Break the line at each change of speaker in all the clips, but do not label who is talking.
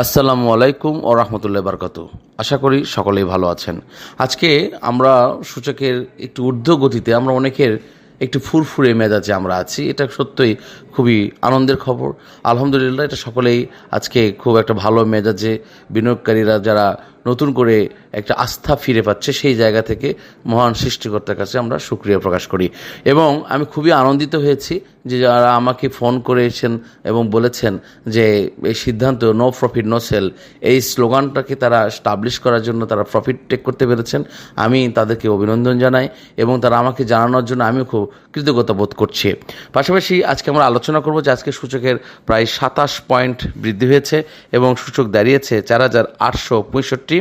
আসসালামু আলাইকুম ও রহমতুল্লাহ বারকাত আশা করি সকলেই ভালো আছেন। আজকে আমরা সূচকের একটু ঊর্ধ্ব গতিতে আমরা অনেকের একটু ফুরফুরে মেজাজে আমরা আছি। এটা সত্যই খুবই আনন্দের খবর। আলহামদুলিল্লাহ, এটা সকলেই আজকে খুব একটা ভালো মেজাজে বিনিয়োগকারীরা যারা নতুন করে একটা আস্থা ফিরে পাচ্ছে সেই জায়গা থেকে মহান সৃষ্টিকর্তার কাছে আমরা সুক্রিয়া প্রকাশ করি। এবং আমি খুবই আনন্দিত হয়েছি যে যারা আমাকে ফোন করেছেন এবং বলেছেন যে এই সিদ্ধান্ত নো প্রফিট নো সেল এই স্লোগানটাকে তারা স্টাবলিশ করার জন্য তারা প্রফিট টেক করতে পেরেছেন। আমি তাদেরকে অভিনন্দন জানাই এবং তারা আমাকে জানানোর জন্য আমিও খুব কৃতজ্ঞতা বোধ করছি। পাশাপাশি আজকে আমরা আলোচনা করব যে আজকে সূচকের প্রায় সাতাশ পয়েন্ট বৃদ্ধি হয়েছে এবং সূচক দাঁড়িয়েছে চার হাজার আটশো পঁয়ষট্টি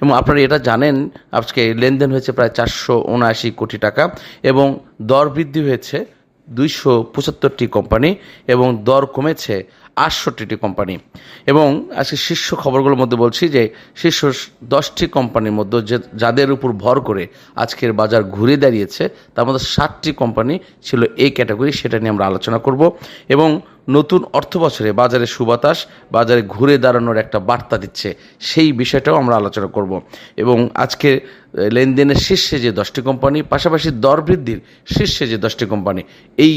এবং আপনারা এটা জানেন, আজকে লেনদেন হয়েছে প্রায় চারশো উনআশি কোটি টাকা, এবং দর বৃদ্ধি হয়েছে দুইশো পঁচাত্তরটি কোম্পানি, এবং দর কমেছে আটষট্টিটি কোম্পানি। এবং আজকে শীর্ষ খবরগুলোর মধ্যে বলছি যে, শীর্ষ দশটি কোম্পানির মধ্যে যে, যাদের উপর ভর করে আজকের বাজার ঘুরে দাঁড়িয়েছে, তার মধ্যে ষাটটি কোম্পানি ছিল এই ক্যাটাগরি, সেটা নিয়ে আমরা আলোচনা করব। এবং নতুন অর্থ বছরে বাজারে সুবাতাস, বাজারে ঘুরে দাঁড়ানোর একটা বার্তা দিচ্ছে। সেই বিষয়টাও আমরা আলোচনা করব। এবং আজকে লেনদেনের শীর্ষে যে দশটি কোম্পানি, পাশাপাশি দর বৃদ্ধির শীর্ষে যে দশটি কোম্পানি, এই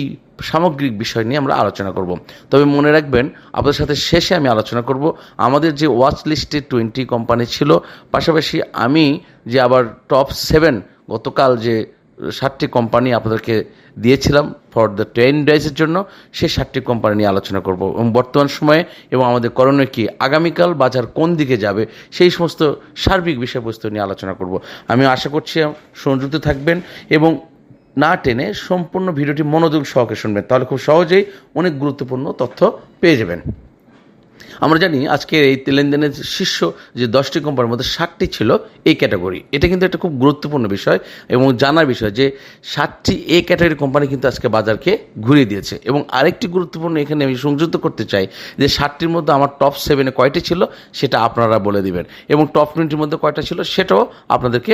সামগ্রিক বিষয় নিয়ে আমরা আলোচনা করব। তবে মনে রাখবেন, আপনাদের সাথে শেষে আমি আলোচনা করব, আমাদের যে ওয়াচ লিস্টে টোয়েন্টি কোম্পানি ছিল, পাশাপাশি আমি যে আবার টপ সেভেন গতকাল যে ষাটটি কোম্পানি আপনাদেরকে দিয়েছিলাম ফর দ্য টেন ডেজের জন্য সে সাতটি কোম্পানি নিয়ে আলোচনা করব। এবং বর্তমান সময়ে এবং আমাদের করণীয় কি? আগামীকাল বাজার কোন দিকে যাবে? সেই সমস্ত সার্বিক বিষয়বস্তু নিয়ে আলোচনা করব। আমি আশা করছি সংযুক্ত থাকবেন এবং না টেনে সম্পূর্ণ ভিডিওটি মনোযোগ সহকারে শুনবেন। তাহলে খুব সহজেই অনেক গুরুত্বপূর্ণ তথ্য পেয়ে যাবেন। আমরা জানি আজকে এই লেনদেনের শীর্ষ যে দশটি কোম্পানির মধ্যে ষাটটি ছিল এই ক্যাটাগরি এটা কিন্তু একটা খুব গুরুত্বপূর্ণ বিষয় এবং জানার বিষয় যে ষাটটি এ ক্যাটাগরি কোম্পানি কিন্তু আজকে বাজারকে ঘুরিয়ে দিয়েছে। এবং আরেকটি গুরুত্বপূর্ণ এখানে আমি সংযুক্ত করতে চাই যে ষাটটির মধ্যে আমার টপ সেভেনে কয়টি ছিল সেটা আপনারা বলে দিবেন। এবং টপ টোয়েন্টির মধ্যে কয়টা ছিল সেটাও আপনাদেরকে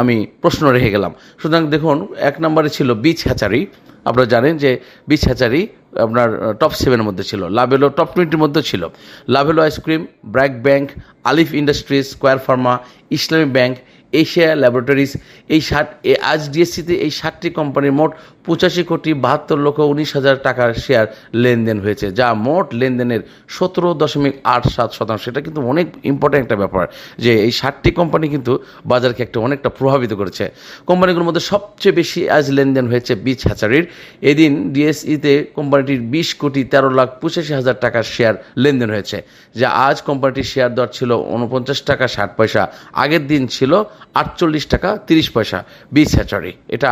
আমি প্রশ্ন রেখে গেলাম। সুতরাং দেখুন, এক নম্বরে ছিল বিচ হ্যাচারি আপনারা জানেন যে বিচ হ্যাচারি আপনার টপ সেভেনের মধ্যে ছিল। লাভেলো টপ টোয়েন্টির মধ্যে ছিল। Lovello ice cream BRAC bank Alif industries Square pharma Islami bank Asia laboratories, এই ষাট আজ ডিএসসিতে এই ষাটটি কোম্পানির মোট পঁচাশি কোটি বাহাত্তর লক্ষ উনিশ হাজার টাকার শেয়ার লেনদেন হয়েছে, যা মোট লেনদেনের সতেরো দশমিক আট সাত শতাংশ। এটা কিন্তু অনেক ইম্পর্ট্যান্ট একটা ব্যাপার যে এই ষাটটি কোম্পানি কিন্তু বাজারকে একটা অনেকটা প্রভাবিত করেছে। কোম্পানিগুলোর মধ্যে সবচেয়ে বেশি আজ লেনদেন হয়েছে বিচ হ্যাচারির। এদিন ডিএসইতে কোম্পানিটির বিশ কোটি তেরো লাখ পঁচাশি হাজার টাকার শেয়ার লেনদেন হয়েছে, যা আজ কোম্পানিটির শেয়ার দর ছিল উনপঞ্চাশ টাকা ষাট পয়সা, আগের দিন ছিল আটচল্লিশ টাকা তিরিশ পয়সা বি হ্যাচারি। এটা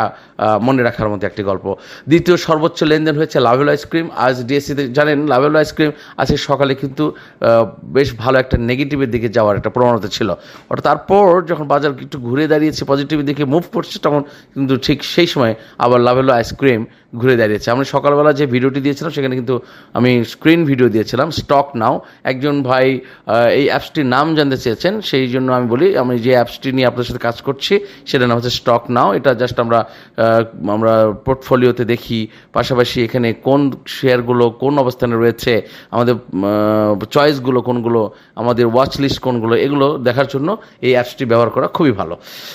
মনে রাখার মধ্যে একটি গল্প। দ্বিতীয় সর্বোচ্চ লেনদেন হয়েছে লাভেল আইসক্রিম। আজ ডিএসসিতে জানেন, লাভেল আইসক্রিম আজকে সকালে কিন্তু বেশ ভালো একটা নেগেটিভের দিকে যাওয়ার একটা প্রবণতা ছিল। ওটা তারপর যখন বাজার একটু ঘুরে দাঁড়িয়েছে, পজিটিভের দিকে মুভ করছে, তখন কিন্তু ঠিক সেই সময় আবার লাভেল আইসক্রিম ঘুরে দাঁড়িয়েছে। আমরা সকালবেলা যে ভিডিওটি দিয়েছিলাম, সেখানে কিন্তু আমি স্ক্রিন ভিডিও দিয়েছিলাম স্টক নাও একজন ভাই এই অ্যাপসটির নাম জানতে চেয়েছেন, সেই জন্য আমি বলি, আমি যে অ্যাপসটি নিয়ে আপনাদের সাথে কাজ করছি, সেটার নাম হচ্ছে স্টক নাও এটা জাস্ট আমরা আমরা পোর্টফোলিওতে দেখি, পাশাপাশি এখানে কোন শেয়ারগুলো কোন অবস্থানে রয়েছে, আমাদের চয়েসগুলো কোনগুলো, আমাদের ওয়াচ লিস্ট কোনগুলো, এগুলো দেখার জন্য এই অ্যাপসটি ব্যবহার করা খুবই ভালো।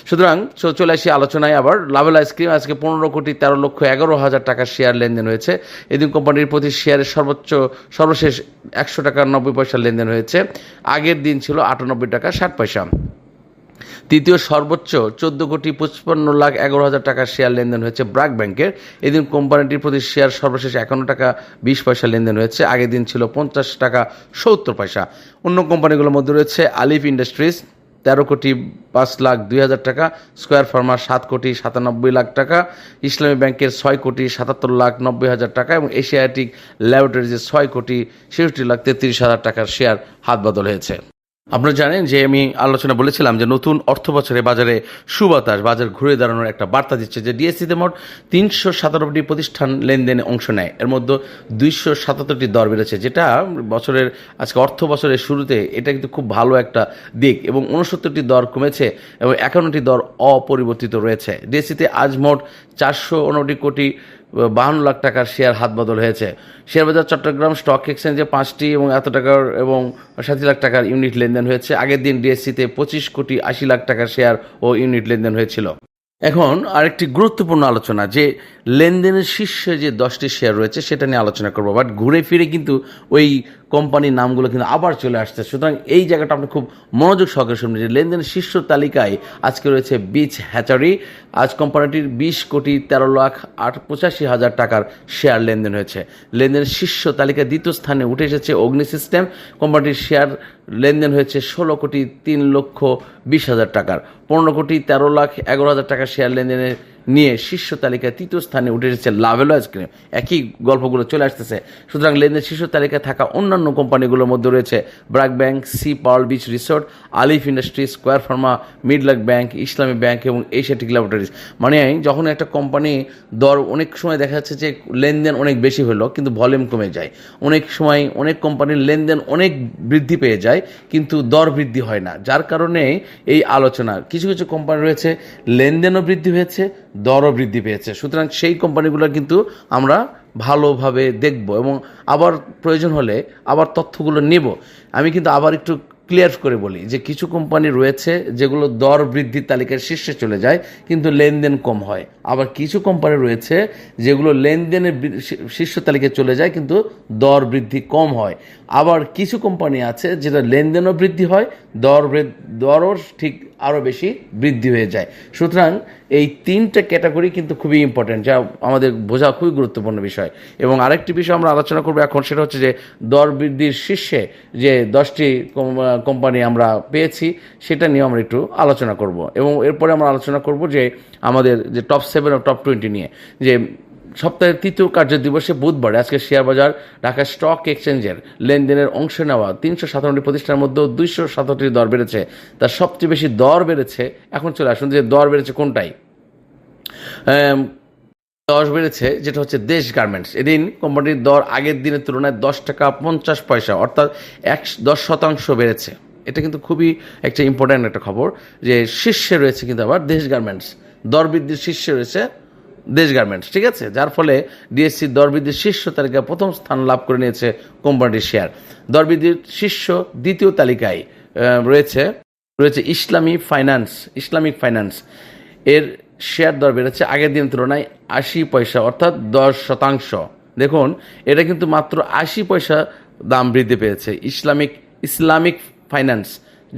সুতরাং চলে আসি আলোচনায় আবার। লাভেল আইসক্রিম আজকে পনেরো কোটি তেরো লক্ষ এগারো হাজার টাকার শেয়ার লেনদেন হয়েছে। এদিন কোম্পানির প্রতি শেয়ারের সর্বোচ্চ, সর্বশেষ একশো টাকা নব্বই পয়সা লেনদেন হয়েছে। আগের দিন ছিল আটানব্বই টাকা ষাট পয়সা। তৃতীয় সর্বোচ্চ চোদ্দ কোটি পঁচপন্ন লাখ এগারো হাজার টাকার শেয়ার লেনদেন হয়েছে ব্র্যাক ব্যাংকের। এদিন কোম্পানিটির প্রতি শেয়ার সর্বশেষ একান্ন টাকা বিশ পয়সা লেনদেন হয়েছে। আগের দিন ছিল পঞ্চাশ টাকা সত্তর পয়সা। অন্য কোম্পানিগুলোর মধ্যে রয়েছে আলিফ ইন্ডাস্ট্রিজ তেরো কোটি পাঁচ লাখ দুই হাজার টাকা, স্কোয়ার ফার্মার সাত কোটি সাতানব্বই লাখ টাকা, ইসলামী ব্যাংকের ছয় কোটি সাতাত্তর লাখ নব্বই হাজার টাকা এবং এশিয়াটিক ল্যাবরেটরিজের ছয় কোটি ছেষট্টি লাখ তেত্রিশ হাজার টাকার শেয়ার হাত বদল হয়েছে। আপনারা জানেন যে আমি আলোচনা বলেছিলাম যে নতুন অর্থ বছরে বাজারে সুবাতাস, বাজার ঘুরে দাঁড়ানোর একটা বার্তা দিচ্ছে যে ডিএসসিতে মোট তিনশো সাতানব্বইটি প্রতিষ্ঠান লেনদেনে অংশ নেয়। এর মধ্যে দুইশো সাতাত্তরটি দর বেড়েছে, যেটা বছরের, আজকে অর্থ বছরের শুরুতে এটা কিন্তু খুব ভালো একটা দিক এবং উনসত্তরটি দর কমেছে এবং একান্নটি দর অপরিবর্তিত রয়েছে। ডিএসসিতে আজ মোট চারশো উনটি কোটি বাহান্ন লাখ টাকার শেয়ার হাত বদল হয়েছে। শেয়ার বাজার চট্টগ্রাম স্টক এক্সচেঞ্জে পাঁচটি এবং এত টাকার এবং ষাট লাখ টাকার ইউনিট লেনদেন হয়েছে। আগের দিন ডিএসসিতে পঁচিশ কোটি আশি লাখ টাকার শেয়ার ও ইউনিট লেনদেন হয়েছিল। এখন আরেকটি গুরুত্বপূর্ণ আলোচনা, যে লেনদেনের শীর্ষে যে দশটি শেয়ার রয়েছে, সেটা নিয়ে আলোচনা করব। বাট ঘুরে ফিরে কিন্তু ওই কোম্পানির নামগুলো কিন্তু আবার চলে আসছে। সুতরাং এই জায়গাটা আপনি খুব মনোযোগ সহকারে শুনবেন যে লেনদেনের শীর্ষ তালিকায় আজকে রয়েছে বিচ হ্যাচারি। আজ কোম্পানিটির বিশ কোটি তেরো লাখ আট পঁচাশি হাজার টাকার শেয়ার লেনদেন হয়েছে। লেনদেনের শীর্ষ তালিকায় দ্বিতীয় স্থানে উঠে এসেছে অগ্নি সিস্টেম। কোম্পানিটির শেয়ার লেনদেন হয়েছে ষোলো কোটি তিন লক্ষ বিশ হাজার টাকার। পনেরো কোটি তেরো লাখ এগারো হাজার টাকার শেয়ার লেনদেনের নিয়ে শীর্ষ তালিকায় তৃতীয় স্থানে উঠে এসেছে লাভেলো আইসক্রিম একই গল্পগুলো চলে আসতেছে। সুতরাং লেনদেন শীর্ষ তালিকায় থাকা অন্যান্য কোম্পানিগুলোর মধ্যে রয়েছে BRAC bank sea power beach resort, Alif industry Square pharma, Midland bank, Islami bank এবং এশিয়াটিক ল্যাবরেটরিজ। মানে যখন একটা কোম্পানি দর অনেক সময় দেখা যাচ্ছে যে লেনদেন অনেক বেশি হলো, কিন্তু ভলিউম কমে যায়। অনেক সময় অনেক কোম্পানির লেনদেন অনেক বৃদ্ধি পেয়ে যায়, কিন্তু দর বৃদ্ধি হয় না। যার কারণে এই আলোচনা। কিছু কিছু কোম্পানি রয়েছে, লেনদেনও বৃদ্ধি হয়েছে দরও বৃদ্ধি পেয়েছে। সুতরাং সেই কোম্পানিগুলো কিন্তু আমরা ভালোভাবে দেখব এবং আবার প্রয়োজন হলে আবার তথ্যগুলো নেব। আমি কিন্তু আবার একটু ক্লিয়ার করে বলি যে কিছু কোম্পানি রয়েছে যেগুলো দর বৃদ্ধির তালিকার শীর্ষে চলে যায়, কিন্তু লেনদেন কম হয়। আবার কিছু কোম্পানি রয়েছে যেগুলো লেনদেনের শীর্ষ তালিকায় চলে যায়, কিন্তু দর বৃদ্ধি কম হয়। আবার কিছু কোম্পানি আছে যেটা লেনদেনও বৃদ্ধি হয় দর দরও ঠিক আরও বেশি বৃদ্ধি হয়ে যায়। সুতরাং এই তিনটা ক্যাটাগরি কিন্তু খুবই ইম্পর্ট্যান্ট যা আমাদের বোঝা খুবই গুরুত্বপূর্ণ বিষয়। এবং আরেকটি বিষয় আমরা আলোচনা করব এখন, সেটা হচ্ছে যে দর বৃদ্ধির শীর্ষে যে দশটি কোম্পানি আমরা পেয়েছি, সেটা নিয়ে আমরা একটু আলোচনা করব। এবং এরপরে আমরা আলোচনা করব যে আমাদের যে টপ সেভেন ও টপ টোয়েন্টি নিয়ে, যে সপ্তাহের তৃতীয় কার্য দিবসে বুধবার আজকে শেয়ার বাজার ঢাকা স্টক এক্সচেঞ্জের লেনদেনের অংশ নেওয়া তিনশো সাতান্নটি প্রতিষ্ঠানের মধ্যে দুইশো সাতাত্তরটি দর বেড়েছে। তার সবচেয়ে বেশি দর বেড়েছে, এখন চলে আসুন যে দর বেড়েছে কোনটাই। দশ বেড়েছে, যেটা হচ্ছে দেশ গার্মেন্টস। এদিন কোম্পানির দর আগের দিনের তুলনায় দশ টাকা পঞ্চাশ পয়সা, অর্থাৎ এক দশ শতাংশ বেড়েছে। এটা কিন্তু খুবই একটা ইম্পর্ট্যান্ট একটা খবর যে শীর্ষে রয়েছে কিন্তু আবার দেশ গার্মেন্টস। দর বৃদ্ধির শীর্ষে রয়েছে দেশ গার্মেন্টস ঠিক আছে? যার ফলে ডিএসসি দর বৃদ্ধির শীর্ষ তালিকায় প্রথম স্থান লাভ করে নিয়েছে কোম্পানিটির শেয়ার দর বৃদ্ধির শীর্ষ দ্বিতীয় তালিকায় রয়েছে রয়েছে ইসলামী ফাইন্যান্স ইসলামিক ফাইন্যান্স এর শেয়ার দর বেড়েছে আগের দিনের তুলনায় আশি পয়সা, অর্থাৎ দশ শতাংশ। দেখুন, এটা কিন্তু মাত্র আশি পয়সা দাম বৃদ্ধি পেয়েছে ইসলামিক ইসলামিক ফাইন্যান্স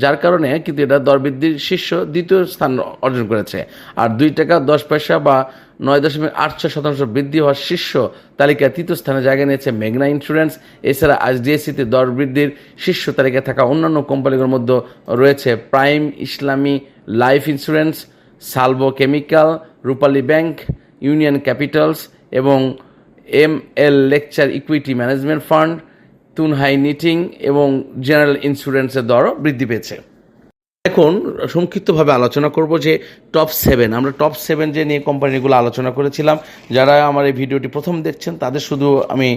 যার কারণে কিন্তু এটা দর বৃদ্ধির শীর্ষ দ্বিতীয় স্থান অর্জন করেছে। আর দুই টাকা দশ পয়সা বা নয় দশমিক আট ছয় শতাংশ বৃদ্ধি হওয়ার শীর্ষ তালিকায় তৃতীয় স্থানে জায়গা নিয়েছে মেঘনা ইন্স্যুরেন্স। এছাড়া আজ ডিএসসিতে দর বৃদ্ধির শীর্ষ তালিকায় থাকা অন্যান্য কোম্পানিগুলোর মধ্যে রয়েছে Prime, Islami, life insurance, Salvo chemical, Rupali bank, union capitals এবং M L lecture equity management fund, Tunghai knitting এবং জেনারেল ইন্স্যুরেন্সের দরও বৃদ্ধি পেয়েছে। এখন সংক্ষিপ্তভাবে আলোচনা করব যে টপ সেভেন আমরা টপ সেভেন যে নিয়ে কোম্পানিগুলো আলোচনা করেছিলাম, যারা আমার এই ভিডিওটি প্রথম দেখছেন, তাদের শুধু আমি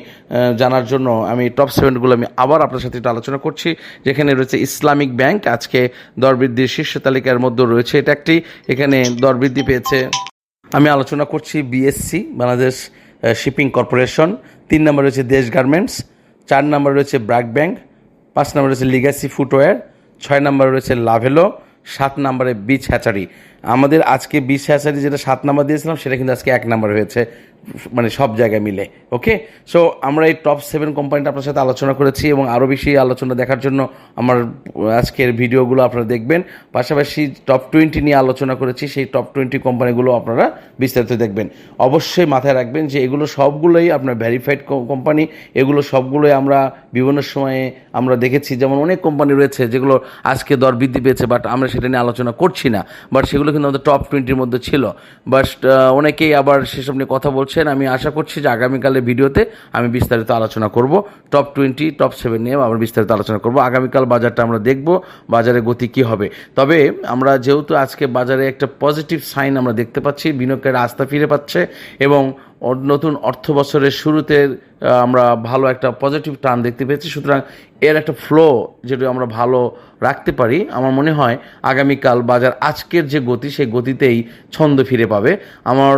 জানার জন্য আমি টপ সেভেনগুলো আমি আবার আপনার সাথে একটু আলোচনা করছি, যেখানে রয়েছে ইসলামিক ব্যাংক, আজকে দর বৃদ্ধির শীর্ষ তালিকার মধ্যে রয়েছে, এটা একটি, এখানে দর বৃদ্ধি পেয়েছে। আমি আলোচনা করছি বিএসসি বাংলাদেশ শিপিং কর্পোরেশন, তিন নম্বর রয়েছে দেশ গার্মেন্টস, চার নম্বর রয়েছে ব্র্যাক ব্যাংক, পাঁচ নম্বর রয়েছে লিগাসি ফুটওয়্যার ছয় নম্বরে রয়েছে লাভেলো সাত নম্বরে বিচ হ্যাচারি। আমাদের আজকে বিচ হ্যাচারি যেটা সাত নাম্বার দিয়েছিলাম, সেটা কিন্তু আজকে এক নাম্বার হয়েছে মানে সব জায়গায় মিলে ওকে সো আমরা এই টপ সেভেন কোম্পানিটা আপনার সাথে আলোচনা করেছি এবং আরও বেশি আলোচনা দেখার জন্য আমার আজকের ভিডিওগুলো আপনারা দেখবেন। পাশাপাশি টপ টোয়েন্টি নিয়ে আলোচনা করেছি, সেই টপ টোয়েন্টি কোম্পানিগুলো আপনারা বিস্তারিত দেখবেন। অবশ্যই মাথায় রাখবেন যে এগুলো সবগুলোই আপনার ভ্যারিফাইড কোম্পানি এগুলো সবগুলোই আমরা বিভিন্ন সময়ে আমরা দেখেছি। যেমন অনেক কোম্পানি রয়েছে যেগুলো আজকে দর বৃদ্ধি পেয়েছে বাট আমরা সেটা নিয়ে আলোচনা করছি না বাট সেগুলো কিন্তু আমাদের টপ টোয়েন্টির মধ্যে ছিল। বাট অনেকেই আবার সেসব নিয়ে কথা বলছেন। আমি আশা করছি যে আগামীকালের ভিডিওতে আমি বিস্তারিত আলোচনা করব। টপ টোয়েন্টি টপ সেভেন নিয়ে আমরা বিস্তারিত আলোচনা করব। আগামীকাল বাজারটা আমরা দেখব, বাজারে গতি কী হবে। তবে আমরা যেহেতু আজকে বাজারে একটা পজিটিভ সাইন আমরা দেখতে পাচ্ছি বিনিয়োগকারীরা আস্থা ফিরে পাচ্ছে এবং নতুন অর্থ বছরের শুরুতে আমরা ভালো একটা পজিটিভ টার্ন দেখতে পেয়েছি। সুতরাং এর একটা ফ্লো যেটা আমরা ভালো রাখতে পারি, আমার মনে হয় আগামীকাল বাজার আজকের যে গতি, সেই গতিতেই ছন্দ ফিরে পাবে। আমার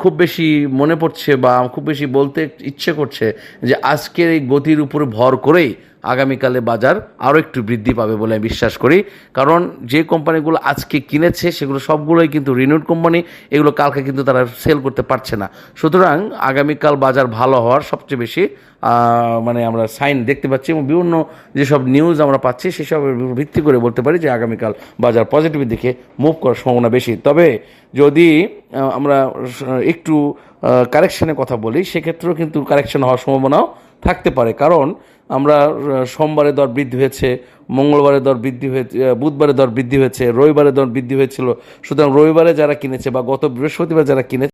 খুব বেশি মনে পড়ছে বা খুব বেশি বলতে ইচ্ছে করছে যে আজকের এই গতির উপরে ভর করেই আগামীকালে বাজার আরও একটু বৃদ্ধি পাবে বলে আমি বিশ্বাস করি। কারণ যে কোম্পানিগুলো আজকে কিনেছে, সেগুলো সবগুলোই কিন্তু রিনিউড কোম্পানি এগুলো কালকে কিন্তু তারা সেল করতে পারছে না। সুতরাং আগামীকাল বাজার ভালো হওয়ার সবচেয়ে বেশি মানে আমরা সাইন দেখতে পাচ্ছি এবং বিভিন্ন যেসব নিউজ আমরা পাচ্ছি, সেসবের ভিত্তি করে বলতে পারি যে আগামীকাল বাজার পজিটিভের দিকে মুভ করার সম্ভাবনা বেশি। তবে যদি আমরা একটু কারেকশনের কথা বলি, সেক্ষেত্রেও কিন্তু কারেকশন হওয়ার সম্ভাবনাও থাকতে পারে। কারণ আমরা সোমবারে দর বৃদ্ধি হয়েছে, মঙ্গলবারে দর বৃদ্ধি হয়েছে বুধবারে দর বৃদ্ধি হয়েছে, রবিবারে দর বৃদ্ধি হয়েছিল। সুতরাং রবিবারে যারা কিনেছে বা গত বৃহস্পতিবার যারা কিনেছে